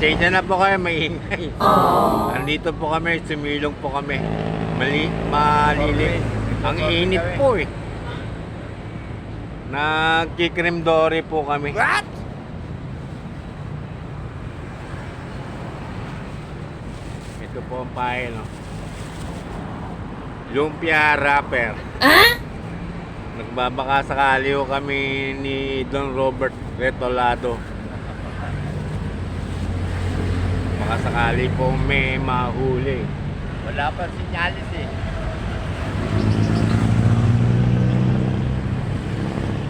Pasensya na po kayo, maingay. Andito po kami, sumilong po kami. Mali, malilim. Ang init po eh. Nagkikrem dory po kami. What? Ito po ang pahay, no? Lumpia wrapper. Nagbabaka sakali kami ni Don Robert Retolado. Baka sakali po may mahuli. Wala pa sinyalis eh.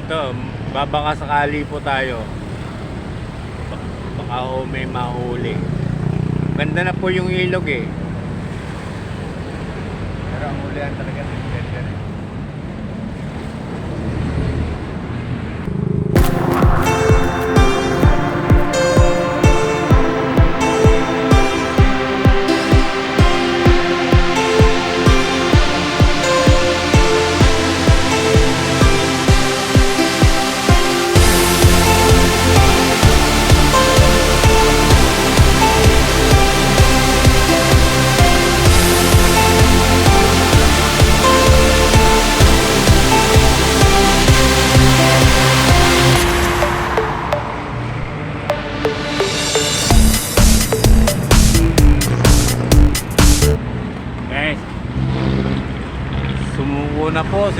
Ito, babaka sakali po tayo. Ba- Baka ho may mahuli. Ganda na po yung ilog eh. Pero ang ulihan talaga ng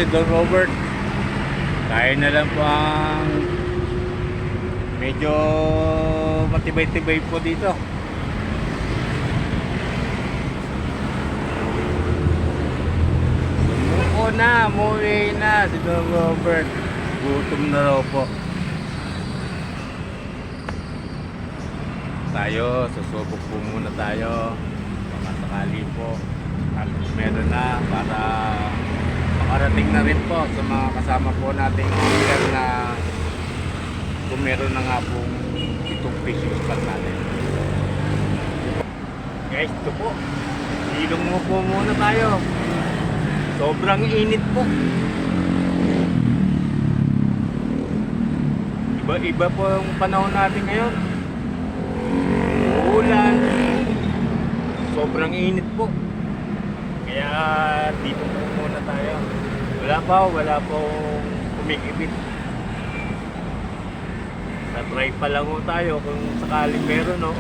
si Don Robert. Tayo na lang po ang medyo matibay-tibay po dito. Sumuko na, muwi na si Don Robert. Gutom na raw po. Tayo, susubok po muna tayo. Baka sakali po. Meron na para makarating na rin po sa mga kasama po nating officer na kung meron na nga pong itong fishing spot natin. Guys, ito po. Ilong mo po muna tayo. Sobrang init po. Iba-iba po ang panahon natin ngayon. Ulan. Sobrang init po. Kaya dito po muna tayo. Wala pa, wala po kumikibit. Sa-try pa lang po tayo kung sakaling meron, no?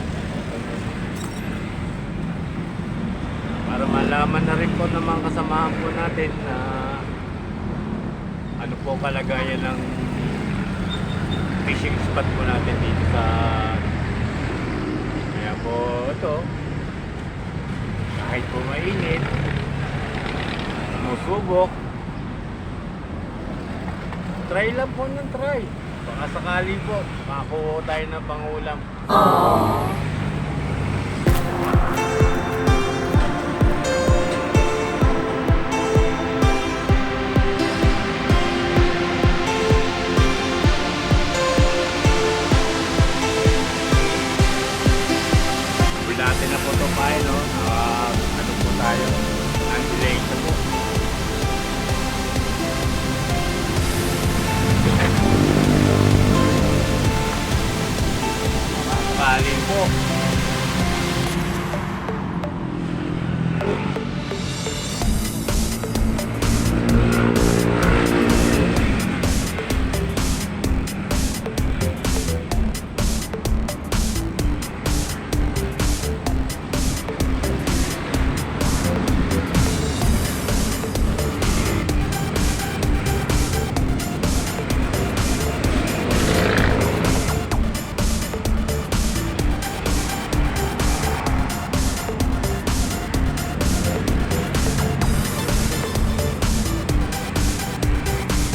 Para malaman na rin po ng mga kasamahan po natin na ano po kalagayan ng fishing spot po natin dito sa kaya po ito kahit po mainit musubok try lang po ng try. Baka sakali po makakuha tayo ng pangulam. Bilate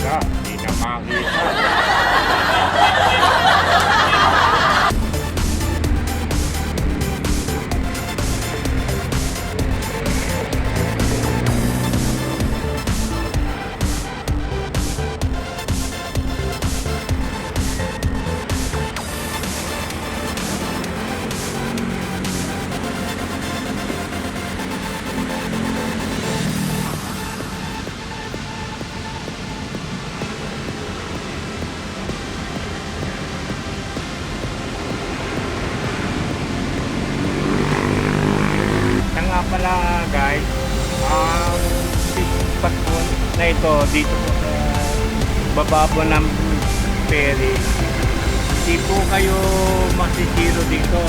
God. Ito, dito po sa baba po ng ferry, hindi po kayo masisiro dito.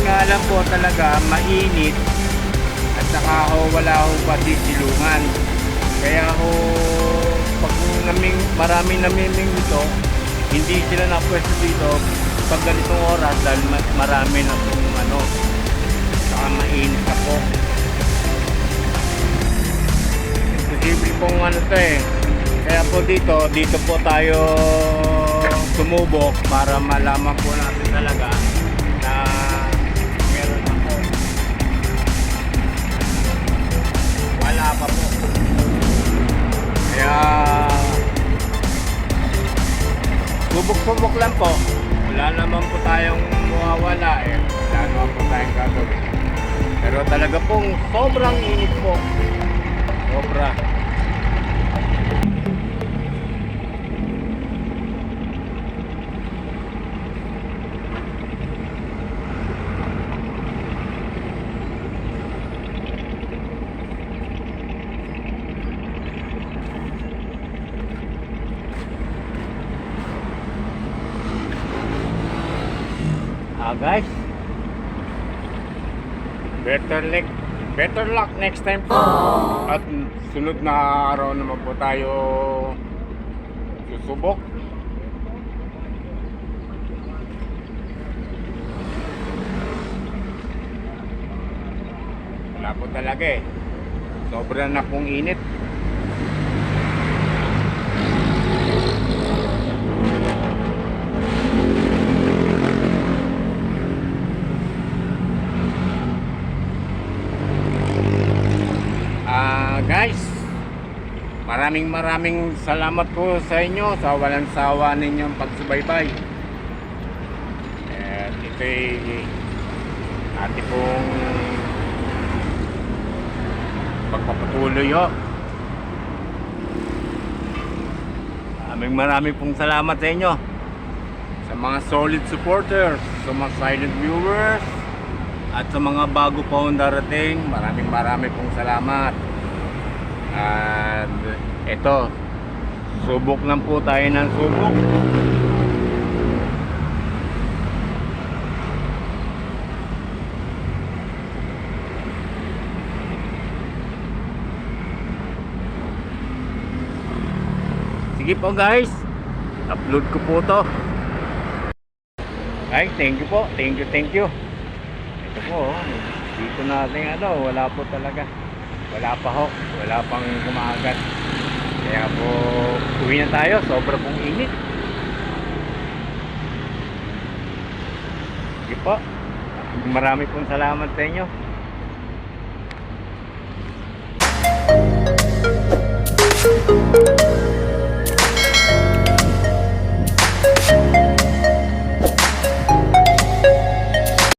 Nga lang po talaga, mainit at saka ho, wala ho pasisilungan. Kaya ho, pag naming, marami namiming dito, hindi sila napwesto dito pag ganitong oras dahil ma- marami na pong ano, saka mainit na po. Posible pong ano to eh. Kaya po dito, dito po tayo sumubok para malaman po natin talaga na meron ako. Wala pa po. Kaya subok-subok lang po. Wala naman po tayong mawawala eh. Wala naman po tayong gagawin. Pero talaga pong sobrang init po. Sobra. Ah guys. Better luck. Better luck next time po. At sunod na araw naman po tayo susubok. Wala po talaga eh. Sobra na pong init. Ah, guys, maraming maraming salamat po sa inyo sa walang sawa ninyong pagsubaybay. At ito'y ating pong pagpapatuloy ho. Maraming maraming pong salamat sa inyo. Sa mga solid supporters, sa mga silent viewers, at sa mga bago pa darating, maraming maraming pong salamat. At ito, subok lang po tayo ng subok. Sige po guys, upload ko po to. Guys, thank you po. Thank you, thank you. Ito po, oh. dito natin ano, wala po talaga. Wala pa ho, wala pang kumagat. Kaya po, uwi na tayo. Sobra pong init. Sige po. Marami pong salamat sa inyo.